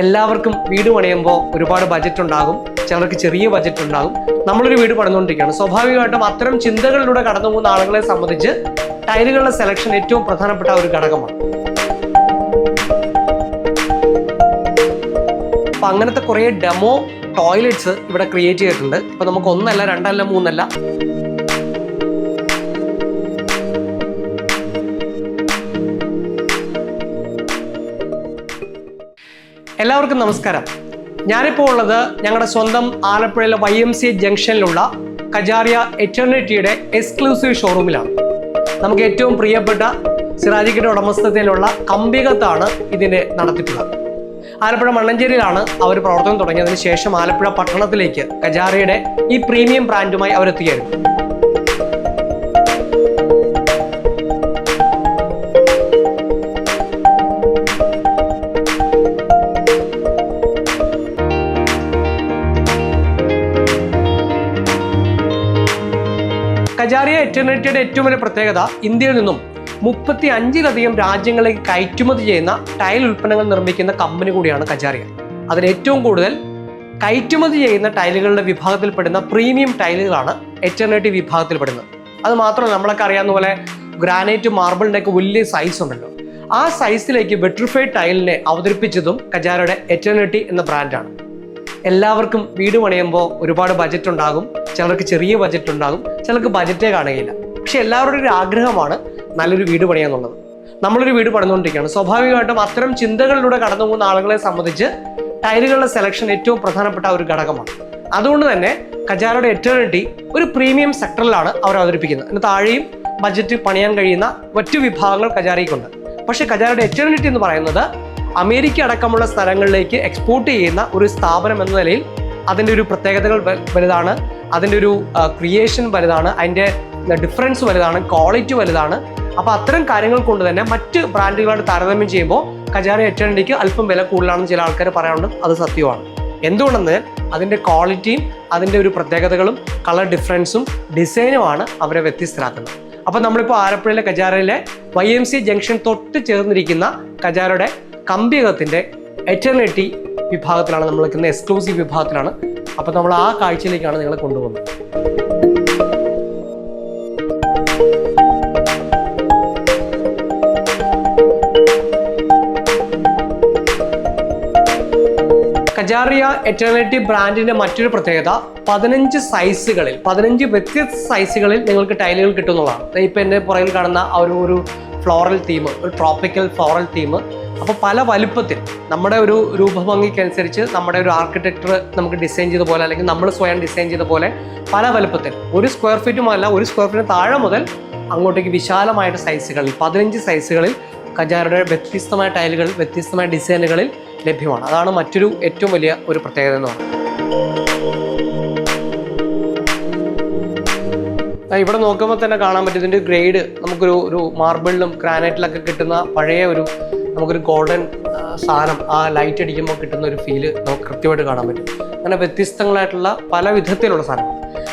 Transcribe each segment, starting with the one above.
എല്ലാവർക്കും വീട് പണിയുമ്പോൾ ഒരുപാട് ബജറ്റ് ഉണ്ടാകും. ചിലർക്ക് ചെറിയ ബജറ്റ് ഉണ്ടാകും. നമ്മളൊരു വീട് പണിതുകൊണ്ടിരിക്കുകയാണ് സ്വാഭാവികമായിട്ടും അത്തരം ചിന്തകളിലൂടെ കടന്നു പോകുന്ന ആളുകളെ സംബന്ധിച്ച് ടൈലുകളുടെ സെലക്ഷൻ ഏറ്റവും പ്രധാനപ്പെട്ട ഒരു ഘടകമാണ്. അപ്പൊ അങ്ങനത്തെ കുറേ ഡെമോ ടോയ്ലറ്റ്സ് ഇവിടെ ക്രിയേറ്റ് ചെയ്തിട്ടുണ്ട്. ഇപ്പൊ നമുക്ക് ഒന്നല്ല രണ്ടല്ല മൂന്നല്ല. എല്ലാവർക്കും നമസ്കാരം. ഞാനിപ്പോൾ ഉള്ളത് ഞങ്ങളുടെ സ്വന്തം ആലപ്പുഴയിലെ വൈ എം സി ജംഗ്ഷനിലുള്ള കജാറിയ എറ്റേണിറ്റിയുടെ എക്സ്ക്ലൂസീവ് ഷോറൂമിലാണ്. നമുക്ക് ഏറ്റവും പ്രിയപ്പെട്ട സിറാജിക്കിന്റെ ഉടമസ്ഥതയിലുള്ള കമ്പികത്താണ് ഇതിന്റെ നടത്തിപ്പുള്ളത് ആലപ്പുഴ മണ്ണഞ്ചേരിയിലാണ് അവർ പ്രവർത്തനം തുടങ്ങിയതിന് ശേഷം ആലപ്പുഴ പട്ടണത്തിലേക്ക് കജാറിയുടെ ഈ പ്രീമിയം ബ്രാൻഡുമായി അവരെത്തിയായിരുന്നു. കജാറിയ എറ്റർണിറ്റിയുടെ ഏറ്റവും വലിയ പ്രത്യേകത ഇന്ത്യയിൽ നിന്നും മുപ്പത്തി അഞ്ചിലധികം രാജ്യങ്ങളിലേക്ക് കയറ്റുമതി ചെയ്യുന്ന ടൈൽ ഉൽപ്പന്നങ്ങൾ നിർമ്മിക്കുന്ന കമ്പനി കൂടിയാണ് കജാറിയ. അതിൽ ഏറ്റവും കൂടുതൽ കയറ്റുമതി ചെയ്യുന്ന ടൈലുകളുടെ വിഭാഗത്തിൽപ്പെടുന്ന പ്രീമിയം ടൈലുകളാണ് എറ്റേണിറ്റി വിഭാഗത്തിൽപ്പെടുന്നത്. അത് മാത്രമല്ല നമ്മളൊക്കെ അറിയാവുന്ന പോലെ ഗ്രാനൈറ്റ് മാർബിളിന്റെ ഒക്കെ വലിയ സൈസ് ഉണ്ടല്ലോ. ആ സൈസിലേക്ക് വെട്രിഫൈഡ് ടൈലിനെ അവതരിപ്പിച്ചതും കജാരയുടെ എറ്റേണിറ്റി എന്ന ബ്രാൻഡാണ് എല്ലാവർക്കും വീട് പണിയുമ്പോൾ ഒരുപാട് ബജറ്റ് ഉണ്ടാകും. ചിലർക്ക് ചെറിയ ബജറ്റ് ഉണ്ടാകും. ചിലർക്ക് ബജറ്റേ കാണുകയില്ല. പക്ഷെ എല്ലാവരുടെയും ഒരു ആഗ്രഹമാണ് നല്ലൊരു വീട് പണിയാന്നുള്ളത് നമ്മളൊരു വീട് പണിതുകൊണ്ടിരിക്കുകയാണ്. സ്വാഭാവികമായിട്ടും അത്തരം ചിന്തകളിലൂടെ കടന്നു പോകുന്ന ആളുകളെ സംബന്ധിച്ച് ടൈലുകളുടെ സെലക്ഷൻ ഏറ്റവും പ്രധാനപ്പെട്ട ഒരു ഘടകമാണ്. അതുകൊണ്ട് തന്നെ കജാരയുടെ എറ്റേണിറ്റി ഒരു പ്രീമിയം സെക്ടറിലാണ് അവർ അവതരിപ്പിക്കുന്നത്. അതിന് താഴെയും ബജറ്റ് പണിയാൻ കഴിയുന്ന മറ്റു വിഭാഗങ്ങൾ കജാരയ്ക്കുണ്ട്. പക്ഷേ കജാരയുടെ എറ്റേണിറ്റി എന്ന് പറയുന്നത് അമേരിക്ക അടക്കമുള്ള സ്ഥലങ്ങളിലേക്ക് എക്സ്പോർട്ട് ചെയ്യുന്ന ഒരു സ്ഥാപനം എന്ന നിലയിൽ അതിന്റെ ഒരു പ്രത്യേകതകൾ വലുതാണ്. അതിന്റെ ഒരു ക്രിയേഷൻ വലുതാണ്. അതിന്റെ ഡിഫറൻസ് വലുതാണ്. ക്വാളിറ്റി വലുതാണ്. അപ്പോൾ അത്തരം കാര്യങ്ങൾ കൊണ്ട് തന്നെ മറ്റ് ബ്രാൻഡുകളായിട്ട് താരതമ്യം ചെയ്യുമ്പോൾ കജാര എറ്റേണിറ്റിക്ക് അല്പം വില കൂടുതലാണെന്ന് ചില ആൾക്കാർ പറയാറുണ്ട്. അത് സത്യമാണ് എന്തുകൊണ്ടെന്ന് അതിന്റെ ക്വാളിറ്റിയും അതിന്റെ ഒരു പ്രത്യേകതകളും കളർ ഡിഫറൻസും ഡിസൈനുമാണ് അവരെ വ്യത്യസ്തരാക്കുന്നത്. അപ്പോൾ നമ്മളിപ്പോൾ ആലപ്പുഴയിലെ കജാരയിലെ വൈ എം സി ജംഗ്ഷൻ തൊട്ട് ചേർന്നിരിക്കുന്ന കജാരയുടെ കമ്പിയകത്തിന്റെ എറ്റർണിറ്റി വിഭാഗത്തിലാണ് നമ്മൾ എക്സ്ക്ലൂസീവ് വിഭാഗത്തിലാണ്. അപ്പോൾ നമ്മൾ ആ കാഴ്ചയിലേക്കാണ് നിങ്ങളെ കൊണ്ടുപോകുന്നത്. കജാറിയ എറ്റേണിറ്റി ബ്രാൻഡിന്റെ മറ്റൊരു പ്രത്യേകത പതിനഞ്ച് സൈസുകളിൽ പതിനഞ്ച് വ്യത്യസ്ത സൈസുകളിൽ നിങ്ങൾക്ക് ടൈലുകൾ കിട്ടുന്നതാണ്. ഇപ്പം എന്റെ പുറകിൽ കാണുന്ന ആ ഒരു ഒരു ഫ്ലോറൽ തീം ഒരു ട്രോപ്പിക്കൽ ഫ്ലോറൽ തീം. അപ്പോൾ പല വലുപ്പത്തിൽ നമ്മുടെ ഒരു രൂപഭംഗിക്കനുസരിച്ച് നമ്മുടെ ഒരു ആർക്കിടെക്ചർ നമുക്ക് ഡിസൈൻ ചെയ്ത പോലെ അല്ലെങ്കിൽ നമ്മൾ സ്വയം ഡിസൈൻ ചെയ്ത പോലെ പല വലുപ്പത്തിൽ. ഒരു സ്ക്വയർ ഫീറ്റും അല്ല ഒരു സ്ക്വയർ ഫീറ്റിന് താഴെ മുതൽ അങ്ങോട്ടേക്ക് വിശാലമായിട്ട് സൈസുകളിൽ പതിനഞ്ച് സൈസുകളിൽ കജാരയുടെ വ്യത്യസ്തമായ ടൈലുകൾ വ്യത്യസ്തമായ ഡിസൈനുകളിൽ ലഭ്യമാണ്. അതാണ് മറ്റൊരു ഏറ്റവും വലിയ ഒരു പ്രത്യേകത എന്ന് പറയുന്നത്. ഇവിടെ നോക്കുമ്പോൾ തന്നെ കാണാൻ പറ്റും. ഇതിന്റെ ഗ്രേഡ് നമുക്കൊരു ഒരു മാർബിളിലും ഗ്രാനൈറ്റിലൊക്കെ കിട്ടുന്ന പഴയ ഒരു നമുക്കൊരു ഗോൾഡൻ സാധനം ആ ലൈറ്റ് അടിക്കുമ്പോൾ കിട്ടുന്ന ഒരു ഫീൽ നമുക്ക് കൃത്യമായിട്ട് കാണാൻ പറ്റും. അങ്ങനെ വ്യത്യസ്തങ്ങളായിട്ടുള്ള പല വിധത്തിലുള്ള സാധനം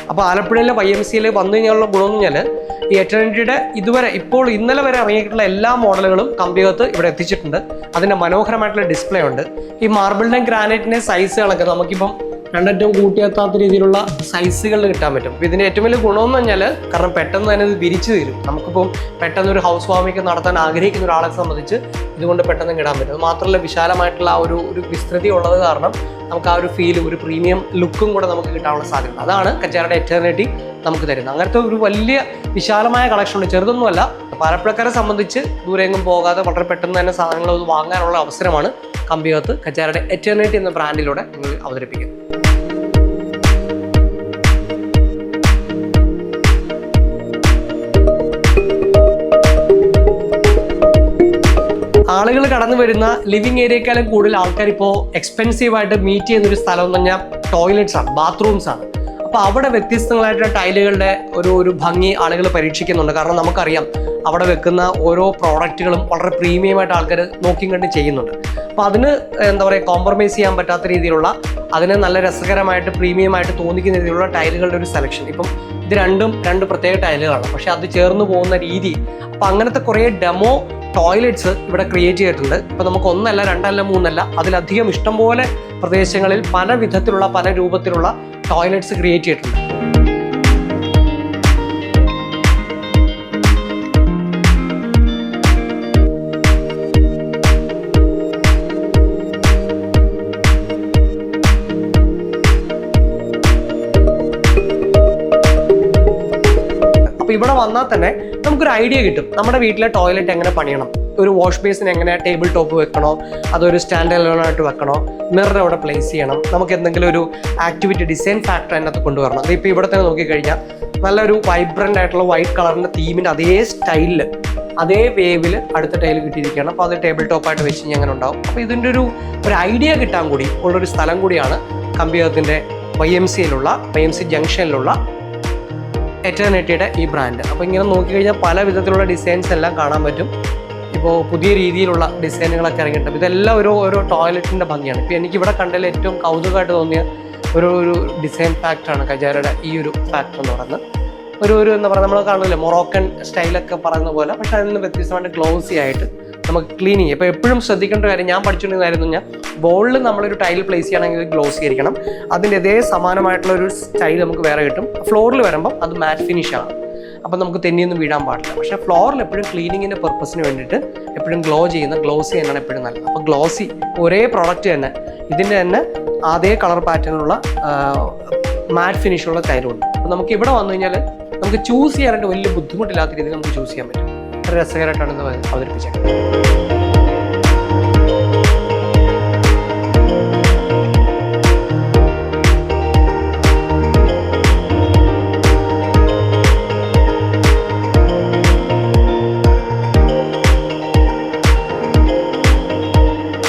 അപ്പോൾ ആലപ്പുഴയിലെ വൈ എം സിയിൽ വന്നു കഴിഞ്ഞാലുള്ള ഗുണമെന്ന് പറഞ്ഞാൽ ഈ എറ്റർണിറ്റിയുടെ ഇതുവരെ ഇപ്പോൾ ഇന്നലെ വരെ ഇറങ്ങിയിട്ടുള്ള എല്ലാ മോഡലുകളും കമ്പികത്ത് ഇവിടെ എത്തിച്ചിട്ടുണ്ട്. അതിന്റെ മനോഹരമായിട്ടുള്ള ഡിസ്പ്ലേ ഉണ്ട്. ഈ മാർബിളിന്റെയും ഗ്രാനൈറ്റിന്റെയും സൈസുകളൊക്കെ നമുക്കിപ്പം രണ്ടറ്റവും കൂട്ടിയെത്താത്ത രീതിയിലുള്ള സൈസുകൾ കിട്ടാൻ പറ്റും. ഇതിന്റെ ഏറ്റവും വലിയ ഗുണമെന്ന് പറഞ്ഞാൽ കാരണം പെട്ടെന്ന് തന്നെ ഇത് വിരിച്ചു തരും. നമുക്കിപ്പം പെട്ടെന്ന് ഒരു ഹൗസ് വാമിംഗ് നടത്താൻ ആഗ്രഹിക്കുന്ന ഒരാളെ സംബന്ധിച്ച് ഇതുകൊണ്ട് പെട്ടെന്ന് കിടാൻ പറ്റും. മാത്രമല്ല വിശാലമായിട്ടുള്ള ഒരു ഒരു വിസ്തൃതി ഉള്ളത് കാരണം നമുക്ക് ആ ഒരു ഫീൽ ഒരു പ്രീമിയം ലുക്കും കൂടെ നമുക്ക് കിട്ടാനുള്ള സാധ്യത. അതാണ് കച്ചാരുടെ എറ്റേണിറ്റി നമുക്ക് തരുന്നത്. അങ്ങനത്തെ ഒരു വലിയ വിശാലമായ കളക്ഷൻ ഉണ്ട്. ചെറുതൊന്നുമല്ല. പാലപ്പുഴക്കാരെ സംബന്ധിച്ച് ദൂരെയെങ്കിലും പോകാതെ വളരെ പെട്ടെന്ന് തന്നെ സാധനങ്ങൾ വാങ്ങാനുള്ള അവസരമാണ് കമ്പികത്ത് കച്ചാരുടെ എറ്റേണിറ്റി എന്ന ബ്രാൻഡിലൂടെ നിങ്ങൾ അവതരിപ്പിക്കുന്നത്. ആളുകൾ കടന്നു വരുന്ന ലിവിങ് ഏരിയക്കാളും കൂടുതൽ ആൾക്കാർ ഇപ്പോൾ എക്സ്പെൻസീവ് ആയിട്ട് മീറ്റ് ചെയ്യുന്ന ഒരു സ്ഥലം എന്ന് പറഞ്ഞാൽ ടോയ്ലറ്റ്സ് ആണ് ബാത്റൂംസ് ആണ്. അപ്പോൾ അവിടെ വ്യത്യസ്തങ്ങളായിട്ടുള്ള ടൈലുകളുടെ ഒരു ഒരു ഭംഗി ആളുകൾ പരീക്ഷിക്കുന്നുണ്ട്. കാരണം നമുക്കറിയാം അവിടെ വെക്കുന്ന ഓരോ പ്രോഡക്റ്റുകളും വളരെ പ്രീമിയമായിട്ട് ആൾക്കാർ നോക്കിയും കണ്ട് ചെയ്യുന്നുണ്ട്. അപ്പോൾ അതിന് എന്താ പറയുക കോംപ്രമൈസ് ചെയ്യാൻ പറ്റാത്ത രീതിയിലുള്ള അതിന് നല്ല രസകരമായിട്ട് പ്രീമിയമായിട്ട് തോന്നിക്കുന്ന രീതിയിലുള്ള ടൈലുകളുടെ ഒരു സെലക്ഷൻ ഇപ്പം ഇത് രണ്ടും രണ്ട് പ്രത്യേക ടൈലുകളാണ് പക്ഷെ അത് ചേർന്ന് പോകുന്ന രീതി അപ്പം അങ്ങനത്തെ കുറേ ഡെമോ ടോയ്ലറ്റ്സ് ഇവിടെ ക്രിയേറ്റ് ചെയ്തിട്ടുണ്ട്. ഇപ്പൊ നമുക്ക് ഒന്നല്ല രണ്ടല്ല മൂന്നല്ല അതിലധികം ഇഷ്ടംപോലെ പ്രദേശങ്ങളിൽ പല വിധത്തിലുള്ള പല രൂപത്തിലുള്ള ടോയ്ലറ്റ്സ് ക്രിയേറ്റ് ചെയ്തിട്ടുണ്ട്. ഇവിടെ വന്നാൽ തന്നെ നമുക്കൊരു ഐഡിയ കിട്ടും. നമ്മുടെ വീട്ടിലെ ടോയ്ലറ്റ് എങ്ങനെ പണിയണം? ഒരു വാഷ് ബേസിന് എങ്ങനെ ടേബിൾ ടോപ്പ് വെക്കണോ? അതൊരു സ്റ്റാൻഡ് ആയിട്ട് വെക്കണോ? മിറർ എവിടെ പ്ലേസ് ചെയ്യണം? നമുക്ക് എന്തെങ്കിലും ഒരു ആക്ടിവിറ്റി ഡിസൈൻ ഫാക്ടർ അതിനകത്ത് കൊണ്ടുവരണം. അതിപ്പോൾ ഇവിടെ തന്നെ നോക്കിക്കഴിഞ്ഞാൽ നല്ലൊരു വൈബ്രന്റ് ആയിട്ടുള്ള വൈറ്റ് കളറിന്റെ തീമിന്റെ അതേ സ്റ്റൈലിൽ അതേ വേവിൽ അടുത്ത ടൈൽ കിട്ടിയിരിക്കുകയാണ്. അപ്പോൾ അത് ടേബിൾ ടോപ്പായിട്ട് വെച്ച് കഴിഞ്ഞാൽ അങ്ങനെ ഉണ്ടാവും. അപ്പോൾ ഇതിന്റെ ഒരു ഒരു ഐഡിയ കിട്ടാൻ കൂടി ഉള്ളൊരു സ്ഥലം കൂടിയാണ് കമ്പിയത്തിന്റെ വൈ എം സിയിലുള്ള വൈ എം സി ജംഗ്ഷനിലുള്ള എറ്റേണിറ്റിയുടെ ഈ ബ്രാൻഡ് അപ്പോൾ ഇങ്ങനെ നോക്കിക്കഴിഞ്ഞാൽ പല വിധത്തിലുള്ള ഡിസൈൻസ് എല്ലാം കാണാൻ പറ്റും. ഇപ്പോൾ പുതിയ രീതിയിലുള്ള ഡിസൈനുകളൊക്കെ ഇറങ്ങിയിട്ടുണ്ട്. ഇതെല്ലാം ഒരു ഓരോ ടോയ്ലറ്റിന്റെ ഭംഗിയാണ്. ഇപ്പോൾ എനിക്കിവിടെ കണ്ടതിൽ ഏറ്റവും കൗതുകമായിട്ട് തോന്നിയ ഒരു ഒരു ഡിസൈൻ ഫാക്ടറാണ് കജാരയുടെ ഈ ഒരു ഫാക്ടർ എന്ന് പറയുന്നത്. ഒരു ഒരു എന്താ പറയുക നമ്മൾ കാണില്ലേ മൊറോക്കൻ സ്റ്റൈലൊക്കെ പറയുന്ന പോലെ. പക്ഷേ അതിൽ നിന്ന് വ്യത്യസ്തമായിട്ട് ഗ്ലൗസി ആയിട്ട് നമുക്ക് ചെയ്യും. ഇപ്പോൾ എപ്പോഴും ശ്രദ്ധിക്കേണ്ട കാര്യം ഞാൻ പഠിച്ചുകൊണ്ടിരുന്ന ഞാൻ ബോളിൽ നമ്മളൊരു ടൈൽ പ്ലേസ് ചെയ്യണമെങ്കിൽ ഗ്ലോസ് ആയിരിക്കണം. അതിന്റെ ഇതേ സമാനമായിട്ടുള്ള ഒരു സ്റ്റൈൽ നമുക്ക് വേറെ കിട്ടും. ഫ്ലോറിൽ വരുമ്പോൾ അത് മാറ്റ് ഫിനിഷ് ആണ്. അപ്പം നമുക്ക് തെന്നിയൊന്നും വീഴാൻ പാടില്ല. പക്ഷേ ഫ്ലോറിൽ എപ്പോഴും ക്ലീനിങ്ങിന്റെ പർപ്പസിന് വേണ്ടിയിട്ട് എപ്പോഴും ഗ്ലോ ചെയ്യുന്ന ഗ്ലോസി തന്നെയാണ് എപ്പോഴും നല്ലത്. അപ്പോൾ ഗ്ലോസി ഒരേ പ്രോഡക്റ്റ് തന്നെ. ഇതിന്റെ തന്നെ അതേ കളർ പാറ്റേണുള്ള മാറ്റ് ഫിനിഷുള്ള ടൈലുണ്ട് അപ്പോൾ നമുക്ക് ഇവിടെ വന്നു കഴിഞ്ഞാൽ നമുക്ക് ചൂസ് ചെയ്യാനായിട്ട് വലിയ ബുദ്ധിമുട്ടില്ലാത്ത രീതിയിൽ നമുക്ക് ചൂസ് ചെയ്യാൻ പറ്റും. വളരെ രസകരമായിട്ടാണ് ഇന്ന് അവതരിപ്പിച്ചത്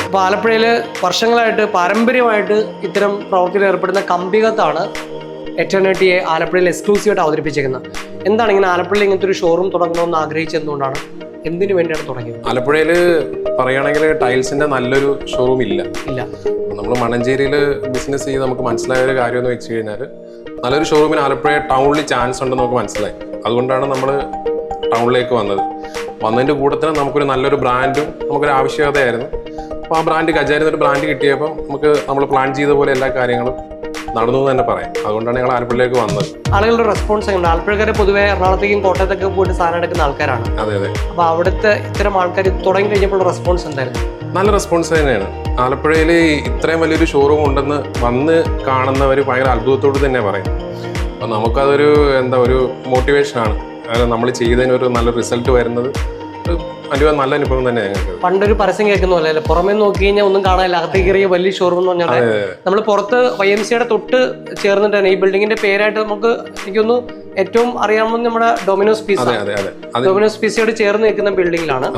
ഇപ്പോൾ ആലപ്പുഴയിൽ വർഷങ്ങളായിട്ട് പാരമ്പര്യമായിട്ട് ഇത്തരം പ്രവർത്തിയിൽ ഏർപ്പെടുന്ന കമ്പികത്താണ് എറ്റേണിറ്റിയെ ആലപ്പുഴയിൽ എക്സ്ക്ലൂസീവായിട്ട് അവതരിപ്പിച്ചേക്കുന്നത് എന്താണ് ഇങ്ങനെ ആലപ്പുഴയിൽ ഇങ്ങനത്തെ ഒരു ഷോറൂം തുടങ്ങണമെന്ന് ആഗ്രഹിച്ചതുകൊണ്ടാണ് എന്തിനു വേണ്ടിയാണ് തുടങ്ങിയത്? ആലപ്പുഴയിൽ പറയുകയാണെങ്കിൽ ടൈൽസിന്റെ നല്ലൊരു ഷോറൂം ഇല്ല. ഇല്ല. നമ്മൾ മണഞ്ചേരിയിൽ ബിസിനസ് ചെയ്ത് നമുക്ക് മനസ്സിലായ ഒരു കാര്യം എന്ന് വെച്ച് കഴിഞ്ഞാൽ നല്ലൊരു ഷോറൂമിന് ആലപ്പുഴ ടൗണിൽ ചാൻസ് ഉണ്ടെന്ന് നമുക്ക് മനസ്സിലായി. അതുകൊണ്ടാണ് നമ്മൾ ടൗണിലേക്ക് വന്നത്. വന്നതിന്റെ കൂടെ തന്നെ നമുക്കൊരു നല്ലൊരു ബ്രാൻഡും നമുക്കൊരു ആവശ്യകതയായിരുന്നു. അപ്പോൾ ആ ബ്രാൻഡ് കജാരി എന്നൊരു ബ്രാൻഡ് കിട്ടിയപ്പോൾ നമുക്ക് നമ്മൾ പ്ലാൻ ചെയ്ത പോലെ എല്ലാ കാര്യങ്ങളും നടന്നു എന്ന് തന്നെ പറയാം. അതുകൊണ്ടാണ് ഞങ്ങൾ ആലപ്പുഴയിലേക്ക് വന്നത്. ആളുകളുടെ റെസ്പോൺസ് എങ്ങനെ ആലപ്പുഴക്കാരെ പൊതുവെ എറണാകുളത്തേക്കും കോട്ടയത്തേക്കും പോയിട്ട് സാധനം എടുക്കുന്ന ആൾക്കാരാണ്. അതെ അതെ. അപ്പോൾ അവിടുത്തെ ഇത്തരം ആൾക്കാർ തുടങ്ങി കഴിഞ്ഞപ്പോൾ റെസ്പോൺസ് എന്തായിരുന്നു? നല്ല റെസ്പോൺസ് തന്നെയാണ്. ആലപ്പുഴയിൽ ഇത്രയും വലിയൊരു ഷോറൂം ഉണ്ടെന്ന് വന്ന് കാണുന്നവർ ഭയങ്കര അത്ഭുതത്തോട് തന്നെ പറയും അപ്പം നമുക്കതൊരു എന്താ ഒരു മോട്ടിവേഷനാണ് നമ്മൾ ചെയ്തതിനൊരു നല്ല റിസൾട്ട് വരുന്നത്. അനുഭവം നല്ല അനുഭവം തന്നെ ഞങ്ങൾക്ക്. പണ്ടൊരു പരസ്യം കേൾക്കുന്ന പോലെ അല്ലേ? പുറമേ നോക്കി കഴിഞ്ഞാൽ ഒന്നും കാണാനില്ല. അകത്തേക്ക് കയറിയ വലിയ ഷോറൂം എന്ന് പറഞ്ഞാൽ നമ്മൾ പുറത്ത് വൈ എം സിയുടെ തൊട്ട് ചേർന്നിട്ടാണ് ഈ ബിൽഡിങ്ങിന്റെ പേരായിട്ട് നമുക്ക് എനിക്കൊന്ന് ഏറ്റവും അറിയാവുന്ന നമ്മുടെ ഡൊമിനോസ് പിസ ഡൊമിനോസ് പിസയോട് ചേർന്ന് നിൽക്കുന്ന ബിൽഡിങ്ങിലാണ്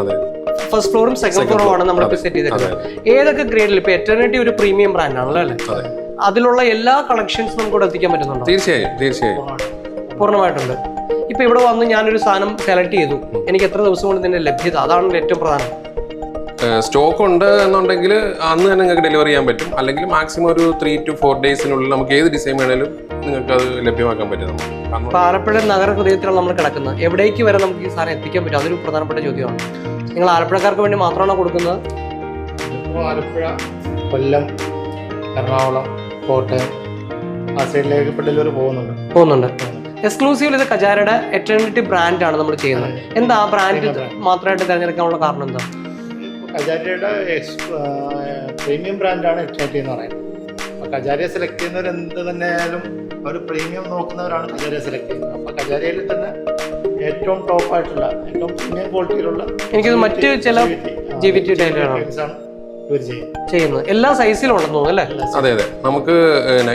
ഫസ്റ്റ് ഫ്ലോറും സെക്കൻഡ് ഫ്ലോറും ആണ് നമ്മൾ സെറ്റ് ചെയ്തിരിക്കുന്നത്. ഏതൊക്കെ ഗ്രേഡിൽ ഇപ്പൊ എറ്റർണിറ്റി ഒരു പ്രീമിയം ബ്രാൻഡ് ആണല്ലോ അല്ലേ? അതെ. അതിലുള്ള എല്ലാ കളക്ഷൻസും നമുക്ക് ഇവിടെ എത്തിക്കാൻ പറ്റുന്നുണ്ടോ? തീർച്ചയായും തീർച്ചയായും. പൂർണമായിട്ടുണ്ട് ഇപ്പൊ ഇവിടെ വന്ന് ഞാനൊരു സാധനം സെലക്ട് ചെയ്തു. എനിക്ക് എത്ര ദിവസം കൊണ്ട് ഇതിന്റെ ലഭ്യത? അതാണ് ഏറ്റവും പ്രധാനം. സ്റ്റോക്ക് ഉണ്ട് എന്നുണ്ടെങ്കിൽ അന്ന് തന്നെ നിങ്ങൾക്ക് ഡെലിവറി ചെയ്യാൻ പറ്റും. അല്ലെങ്കിൽ മാക്സിമം ഒരു ത്രീ ടു ഫോർ ഡേയ്സിനുള്ളിൽ നമുക്ക് ഏത് ഡിസൈൻ വേണേലും നിങ്ങൾക്ക് അത് ലഭ്യമാക്കാൻ പറ്റും നമുക്ക്. ആലപ്പുഴ നഗര ഹൃദയത്തിലാണ് നമ്മൾ കിടക്കുന്നത്. എവിടേക്ക് വരെ നമുക്ക് ഈ സാധനം എത്തിക്കാൻ പറ്റും? അതൊരു പ്രധാനപ്പെട്ട ചോദ്യമാണ്. നിങ്ങൾ ആലപ്പുഴക്കാർക്ക് വേണ്ടി മാത്രമാണോ കൊടുക്കുന്നത്? ആലപ്പുഴ കൊല്ലം എറണാകുളം കോട്ടയം ആ സൈഡിലേക്ക് ഇപ്പോൾ ഡെലിവറി പോകുന്നുണ്ട്. പോകുന്നുണ്ട്. എക്സ്ക്ലൂസീവ് ഇത് കജാരയുടെ എറ്റേണിറ്റി ബ്രാൻഡാണ് നമ്മൾ ചെയ്യുന്നത്. എന്താ ആ ബ്രാൻഡ് മാത്രമായിട്ട് തിരഞ്ഞെടുക്കാനുള്ള കാരണം എന്താ? കജാരയുടെ പ്രീമിയം ബ്രാൻഡാണ് എറ്റേണിറ്റി എന്ന് പറയുന്നത്. അപ്പോൾ കജാരിയെ സെലക്ട് ചെയ്യുന്നവർ എന്ത് തന്നെയായാലും അവർ പ്രീമിയം നോക്കുന്നവരാണ് കജാരിയെ സെലക്ട് ചെയ്യുന്നത്. അപ്പോൾ കജാരിയിൽ തന്നെ ഏറ്റവും ടോപ്പ് ആയിട്ടുള്ള ഏറ്റവും പ്രീമിയം ക്വാളിറ്റിയിലുള്ള എനിക്കത് മറ്റ് ചില ചെയ്യുന്നത്. എല്ലാ സൈസിലും ഉണ്ടെന്ന് തോന്നുന്നു അല്ലേ? അതെ അതെ. നമുക്ക്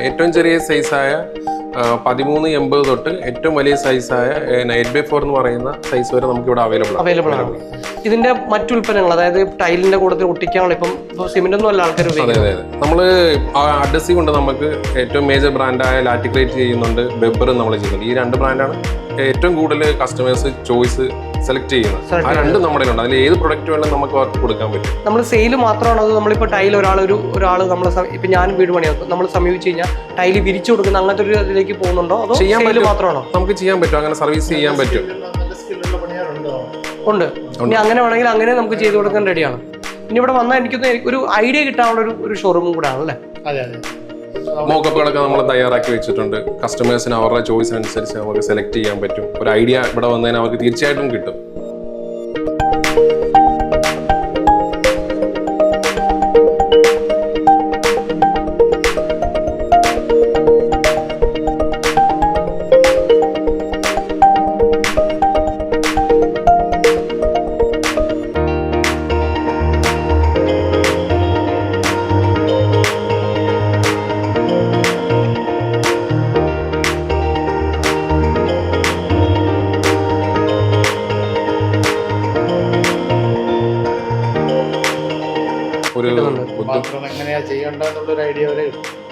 ഏറ്റവും ചെറിയ സൈസായ പതിമൂന്ന് എൺപത് തൊട്ട് ഏറ്റവും വലിയ സൈസായ എയ്റ്റ് ബൈ ഫോർ എന്ന് പറയുന്ന സൈസ് വരെ നമുക്ക് ഇവിടെ അവൈലബിൾ അവൈലബിൾ ആണ്. ഇതിന്റെ മറ്റു ഉൽപ്പന്നങ്ങൾ അതായത് ടൈലിന്റെ കൂടുതൽ ഒട്ടിക്കാനുള്ള ഇപ്പം സിമെന്റ് ഒന്നും അല്ല ആൾക്കാർ അതെ അതെ നമ്മൾ അഡ്രസ്സിംഗ് കൊണ്ട് നമുക്ക് ഏറ്റവും മേജർ ബ്രാൻഡായ ലാറ്റിക്രേറ്റ് ചെയ്യുന്നുണ്ട് ബെബറും നമ്മൾ ചെയ്യുന്നുണ്ട്. ഈ രണ്ട് ബ്രാൻഡാണ് ഏറ്റവും കൂടുതൽ കസ്റ്റമേഴ്സ് ചോയ്സ് സെലക്ട് ചെയ്യുന്നത് ആ രണ്ടും നമ്മുടെ ഉണ്ട് അതിൽ ഏത് പ്രൊഡക്റ്റ് വേണമെങ്കിലും നമുക്ക് അവർക്ക് കൊടുക്കാൻ പറ്റും. നമ്മൾ സെയിൽ മാത്രമാണോ അത് നമ്മളിപ്പോൾ ടൈൽ ഒരാൾ ഒരു ഒരാൾ നമ്മൾ ഇപ്പം ഞാൻ വീട് പണിയാക്കും നമ്മൾ സമീപിച്ച് കഴിഞ്ഞാൽ ടൈൽ വിരിച്ചു കൊടുക്കുന്ന അങ്ങനത്തെ ഒരു ഇതിലേക്ക് പോകുന്നുണ്ടോ? അതോ ചെയ്യാൻ സെയിൽ പറ്റും. മാത്രമാണോ? നമുക്ക് ചെയ്യാൻ പറ്റും. അങ്ങനെ സർവീസ് ചെയ്യാൻ പറ്റും. ഉണ്ട്. ഇനി അങ്ങനെ വേണമെങ്കിൽ അങ്ങനെ നമുക്ക് ചെയ്തു കൊടുക്കാൻ റെഡിയാണ് ഇനി ഇവിടെ വന്നാൽ എനിക്കൊന്ന് ഒരു ഐഡിയ കിട്ടാനുള്ള ഒരു ഒരു ഷോറൂമും കൂടെ ആണല്ലേ? അതെ അതെ. മോക്കപ്പുകളൊക്കെ നമ്മൾ തയ്യാറാക്കി വെച്ചിട്ടുണ്ട്. കസ്റ്റമേഴ്സിന് അവരുടെ ചോയ്സിനനുസരിച്ച് അവർക്ക് സെലക്ട് ചെയ്യാൻ പറ്റും. ഒരു ഐഡിയ ഇവിടെ വന്നതിന് അവർക്ക് തീർച്ചയായിട്ടും കിട്ടും.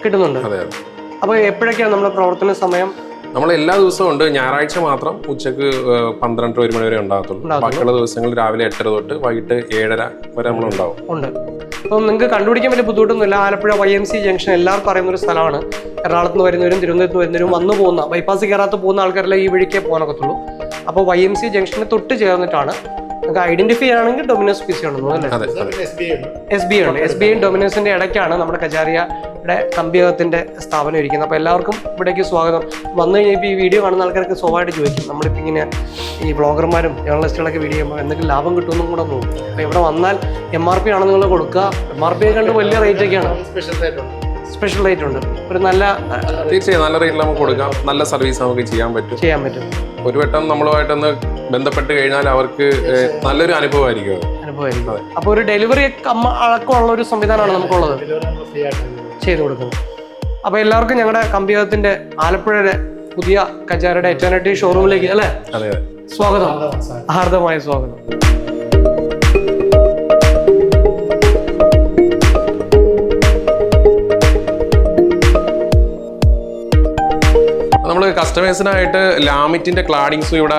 കിട്ടുന്നുണ്ട്. അതെ അപ്പൊ അപ്പോൾ എപ്പോഴൊക്കെയാണ് നമ്മുടെ പ്രവർത്തന സമയം? നമ്മൾ എല്ലാ ദിവസവും ഉണ്ട്. ഞായറാഴ്ച മാത്രം ഉച്ചയ്ക്ക് പന്ത്രണ്ട് ഒരു മണി വരെ ഉണ്ടാകത്തുള്ളൂ. ബാക്കിയുള്ള ദിവസങ്ങളിൽ രാവിലെ എട്ടര തൊട്ട് വൈകിട്ട് ഏഴര വരെ നമ്മൾ ഉണ്ടാവും. ഉണ്ട്. അപ്പം നിങ്ങൾക്ക് കണ്ടുപിടിക്കാൻ വലിയ ബുദ്ധിമുട്ടൊന്നുമില്ല. Alappuzha Y M C junction എല്ലാവർക്കും അറിയുന്ന ഒരു സ്ഥലമാണ്. എറണാകുളത്ത് നിന്ന് വരുന്നവരും തിരുവനന്തപുരത്ത് നിന്ന് വരുന്നവരും വന്നു പോകുന്ന ബൈപ്പാസ് കയറാത്ത പോകുന്ന ആൾക്കാരെല്ലാം ഈ വഴിക്കേ പോകാനൊക്കത്തുള്ളൂ. അപ്പോൾ വൈ എം സി ജംഗ്ഷന് തൊട്ട് ചേർന്നിട്ടാണ് നിങ്ങൾക്ക് ഐഡന്റിഫൈ ആണെങ്കിൽ ഡൊമിനോസ് പി സി ആണെന്ന് എസ് ബി ആണ് ഉണ്ട്. എസ് ബി ഉണ്ട്. എസ് ബി ഐ ഡൊമിനോസിന്റെ ഇടയ്ക്കാണ് നമ്മുടെ കജാരിയയുടെ കമ്പിയകത്തിന്റെ സ്ഥാപനം ഇരിക്കുന്നത്. അപ്പോൾ എല്ലാവർക്കും ഇവിടേക്ക് സ്വാഗതം. വന്നു കഴിഞ്ഞപ്പോൾ ഈ വീഡിയോ കാണുന്ന ആൾക്കാർക്ക് സ്വാഭാവികമായിട്ട് ചോദിക്കും നമ്മളിപ്പോൾ ഇങ്ങനെ ഈ ബ്ലോഗർമാരും ജേർണലിസ്റ്റുകളൊക്കെ വീഡിയോ ചെയ്യുമ്പോൾ എന്തെങ്കിലും ലാഭം കിട്ടുമെന്നും കൂടെ നോക്കും. അപ്പോൾ ഇവിടെ വന്നാൽ എം ആർ പി ആണെന്ന് നിങ്ങൾ കൊടുക്കുക. എം ആർ പി കണ്ട് വലിയ റേറ്റ് ഒക്കെയാണ്. സ്പെഷ്യൽ റേറ്റ് ഉണ്ട് സ്പെഷ്യൽ റേറ്റ് ഉണ്ട്. ഒരു നല്ല തീർച്ചയായും നല്ല റേറ്റിൽ നമുക്ക് കൊടുക്കാം. നല്ല സർവീസ് നമുക്ക് ചെയ്യാൻ പറ്റും. ചെയ്യാൻ പറ്റും. ഒരു വട്ടം നമ്മളുമായിട്ടൊന്ന് ബന്ധപ്പെട്ട് കഴിഞ്ഞാൽ അവർക്ക് നല്ലൊരു അനുഭവമായിരിക്കും അത്. അനുഭവമായിരിക്കും. അപ്പോൾ ഒരു ഡെലിവറി അളക്കമുള്ള ഒരു സംവിധാനമാണ് നമുക്കുള്ളത്? ചെയ്തു കൊടുക്കുന്നത്. അപ്പോൾ എല്ലാവർക്കും ഞങ്ങളുടെ കമ്പിയകത്തിന്റെ ആലപ്പുഴയുടെ പുതിയ കജാരയുടെ എറ്റേണിറ്റി ഷോറൂമിലേക്ക് അല്ലേ? സ്വാഗതം. ഹാർദമായ സ്വാഗതം. കസ്റ്റമേഴ്സിനായിട്ട് ലാമിറ്റിന്റെ ക്ലാഡിങ്സും ഇവിടെ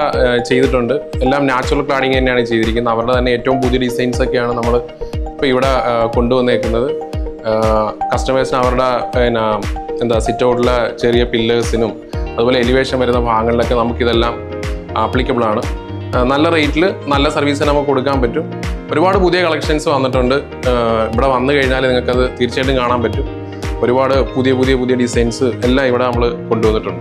ചെയ്തിട്ടുണ്ട്. എല്ലാം നാച്ചുറൽ ക്ലാഡിങ് തന്നെയാണ് ചെയ്തിരിക്കുന്നത്. അവരുടെ തന്നെ ഏറ്റവും പുതിയ ഡിസൈൻസ് ഒക്കെയാണ് നമ്മൾ ഇപ്പോൾ ഇവിടെ കൊണ്ടുവന്നേക്കുന്നത്. കസ്റ്റമേഴ്സിന് അവരുടെ പിന്നെ എന്താ സിറ്റ് ഔട്ടിലെ ചെറിയ പില്ലേഴ്സിനും അതുപോലെ എലിവേഷൻ വരുന്ന ഭാഗങ്ങളിലൊക്കെ നമുക്കിതെല്ലാം ആപ്ലിക്കബിൾ ആണ്. നല്ല റേറ്റിൽ നല്ല സർവീസ് നമുക്ക് കൊടുക്കാൻ പറ്റും. ഒരുപാട് പുതിയ കളക്ഷൻസ് വന്നിട്ടുണ്ട്. ഇവിടെ വന്നു കഴിഞ്ഞാൽ നിങ്ങൾക്കത് തീർച്ചയായിട്ടും കാണാൻ പറ്റും. ഒരുപാട് പുതിയ പുതിയ പുതിയ ഡിസൈൻസ് എല്ലാം ഇവിടെ നമ്മൾ കൊണ്ടുവന്നിട്ടുണ്ട്.